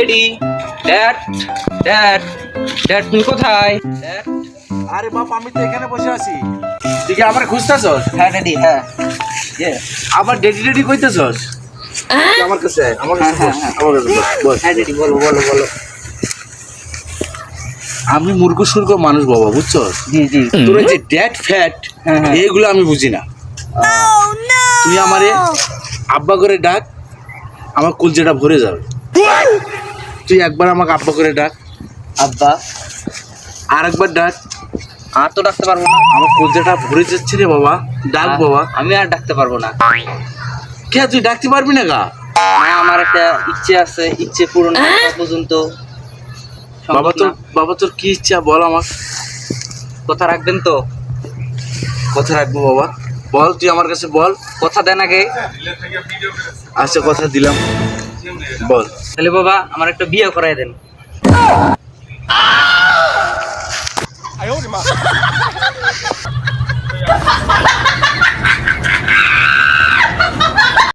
এডি dad dad dad তুমি কোথায়? Dad আরে বাপ আমি তো এখানে বসে আছি। তুই কি আমার খুঁজতেছস? হ্যাঁ ড্যাডি হ্যাঁ। ইয়ে আবার ডেডি ডেডি কইতেছস? তুই আমার কাছে আমার কাছে হ্যাঁ, বস, হ্যাঁ, আমার কাছে বস, বস। হ্যাঁ ড্যাডি বলো বলো বলো। আমি মূর্খ সুর্খ মানুষ বাবা বুঝছস? জি জি। তোর এই যে ড্যাট ফ্যাট হ্যাঁ, হ্যাঁ। এইগুলো আমি বুঝি না। তুই আমারে আব্বা করে ডাক আমার কুলজেটা ভরে যাবে। তুই একবার আমাকে আব্বা করে ডাক। আব্বা। আর একবার ডাক। আর তো ডাকতে পারব না। আমার কুলজেটা ভরে যাচ্ছে রে বাবা। ডাক বাবা। আমি আর ডাকতে পারব না। কে তুই ডাকতে পারবি না গা? না আমার একটা ইচ্ছে আছে। ইচ্ছে পূরণ পর্যন্ত। বাবা তোর বাবা তোর কি ইচ্ছা বল আমার। কথা রাখবেন তো? কথা রাখব বাবা। বল তুই আমার কাছে বল। কথা দেন আগে। আচ্ছা কথা দিলাম। বল। তাহলে বাবা আমার একটা বিয়ে করাই দেন।